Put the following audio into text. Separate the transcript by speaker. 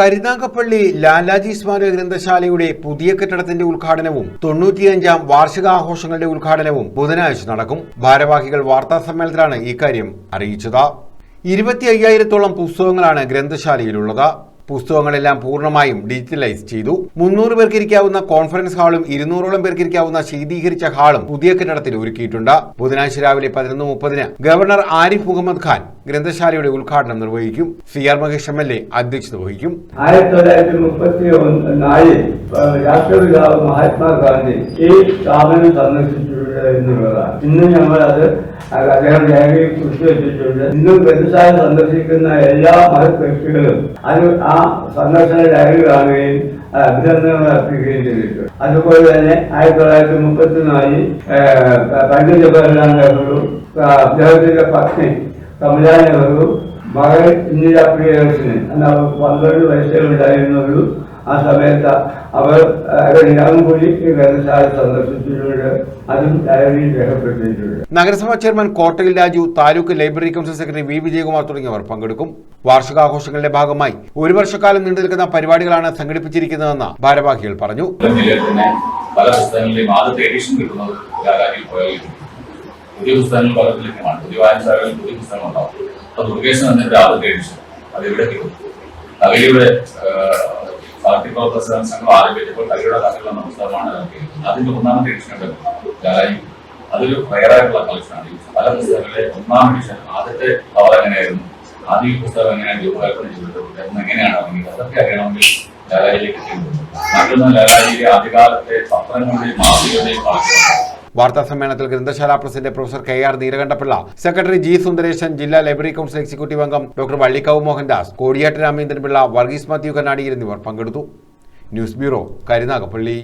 Speaker 1: കരുനാഗപ്പള്ളി ലാലാജി സ്മാരക ഗ്രന്ഥശാലയുടെ പുതിയ കെട്ടിടത്തിന്റെ ഉദ്ഘാടനവും തൊണ്ണൂറ്റിയഞ്ചാം വാർഷികാഘോഷങ്ങളുടെ ഉദ്ഘാടനവും ബുധനാഴ്ച നടക്കും. ഭാരവാഹികൾ വാർത്താ സമ്മേളനത്തിലാണ് ഇക്കാര്യം അറിയിച്ചത്. ഇരുപത്തി അയ്യായിരത്തോളം പുസ്തകങ്ങളാണ് ഗ്രന്ഥശാലയിലുള്ളത്. പുസ്തകങ്ങളെല്ലാം പൂർണമായും ഡിജിറ്റലൈസ് ചെയ്തു. മുന്നൂറ് പേർക്ക് ഇരിക്കാവുന്ന കോൺഫറൻസ് ഹാളും ഇരുന്നൂറോളം പേർക്ക് ഇരിക്കാവുന്ന ശീതീകരിച്ച ഹാളും പുതിയ കെട്ടിടത്തിൽ ഒരുക്കിയിട്ടുണ്ട്. ബുധനാഴ്ച രാവിലെ പതിനൊന്ന് മുപ്പതിന് ഗവർണർ ആരിഫ് മുഹമ്മദ് ഖാൻ ഗ്രന്ഥശാലയുടെ ഉദ്ഘാടനം നിർവഹിക്കും. C R Mahesh M L A അധ്യക്ഷത വഹിക്കും.
Speaker 2: ആയിരത്തി തൊള്ളായിരത്തി മുപ്പത്തി നാലിൽ രാഷ്ട്രപിതാവ് മഹാത്മാഗാന്ധി ഈ സ്ഥാപനം സന്ദർശിച്ചിട്ടുണ്ട് എന്നുള്ളതാണ്. ഇന്ന് ഞങ്ങൾ അത് അദ്ദേഹം രേഖയിൽ കുറിച്ച് വെച്ചിട്ടുണ്ട്. ഇന്നും വ്യവസായം സന്ദർശിക്കുന്ന എല്ലാ മഹത് വ്യക്തികളും അത് ആ സന്ദർശന രേഖ കാണുകയും അഭിനന്ദനങ്ങൾ അർപ്പിക്കുകയും ചെയ്തിട്ടുണ്ട്. അതുപോലെ തന്നെ ആയിരത്തി തൊള്ളായിരത്തി മുപ്പത്തിനാലിൽ പണ്ഡിറ്റ് ജവഹർലാൽ നെഹ്റു അദ്ദേഹത്തിന്റെ പത്നി കമലാ നെഹ്റു മകൾ ഇന്ദിര പ്രിയദർശിനി അന്ന് അവർക്ക് പന്ത്രണ്ട് വയസ്സേ ഉണ്ടായിരുന്നുള്ളൂ ആ സമയത്ത് അവർ ഇളംകുഴി ഗ്രന്ഥശാല സന്ദർശിച്ചിട്ടുണ്ട്. അതും ഡയറിയിൽ രേഖപ്പെടുത്തിയിട്ടുണ്ട്.
Speaker 1: നഗരസഭാ chairman Kottayil Raju taluk library council secretary V. Vijayakumar തുടങ്ങിയവർ പങ്കെടുക്കും. വാർഷികാഘോഷങ്ങളുടെ ഭാഗമായി ഒരു വർഷക്കാലം നീണ്ടു നിൽക്കുന്ന പരിപാടികളാണ് സംഘടിപ്പിച്ചിരിക്കുന്നതെന്ന് ഭാരവാഹികൾ പറഞ്ഞു.
Speaker 3: പല പുസ്തകങ്ങളുടെയും ആദ്യത്തെ എഡിഷൻ കിട്ടുന്നത് ലാലാജിയിൽ പോയാൽ. പുതിയ പുസ്തകങ്ങൾ പലർക്കും ലഭ്യമാണ് പുതിയ വായനശാലകളിൽ പുതിയ പുസ്തകങ്ങൾ ഉണ്ടാവും അപ്പൊ ദുർഗേശൻ എന്നതിന്റെ ആദ്യത്തെ എഡിഷൻ അത് ഇവിടെ കിട്ടും? കവിയുടെ പാർട്ടി പ്രവർത്തക സംഘം ആരംഭിച്ചപ്പോൾ കളിയുടെ എന്ന പുസ്തകമാണ് അതിന്റെ ഒന്നാമത്തെ എഡിഷൻ ഉണ്ട്. ലാലാജി അതൊരു റയറായിട്ടുള്ള കളക്ഷനാണ് പല പുസ്തകങ്ങളിലെ ഒന്നാം എഡിഷൻ ആദ്യത്തെ കവർ എങ്ങനെയായിരുന്നു? ആദ്യ പുസ്തകം എങ്ങനെയാണ് രൂപകൽപ്പന ചെയ്തത് എങ്ങനെയാണ് ഇറങ്ങിയത്? അതൊക്കെ അറിയണമെങ്കിൽ ലാലാജിയിലേക്ക് ചെയ്യുന്നത് മറ്റൊന്ന് ലാലാജിയിലെ ആദ്യകാലത്തെ പത്രങ്ങളുടെയും മാസികകളുടെയും കളക്ഷൻ
Speaker 1: വാർത്താ സമ്മേളനത്തിൽ ഗ്രന്ഥശാല president professor K R Neelakantapillai secretary G Sundaresan ജില്ലാ ലൈബ്രറി കൌൺസിൽ എക്സിക്യൂട്ടീവ് അംഗം ഡോക്ടർ വള്ളിക്കാവ് മോഹൻദാസ് കോടിയാട്ട് രാമേന്ദ്രൻപിള്ള വർഗീസ് മാത്യു കണ്ണാടി എന്നിവർ പങ്കെടുത്തു. News bureau Karunagappally.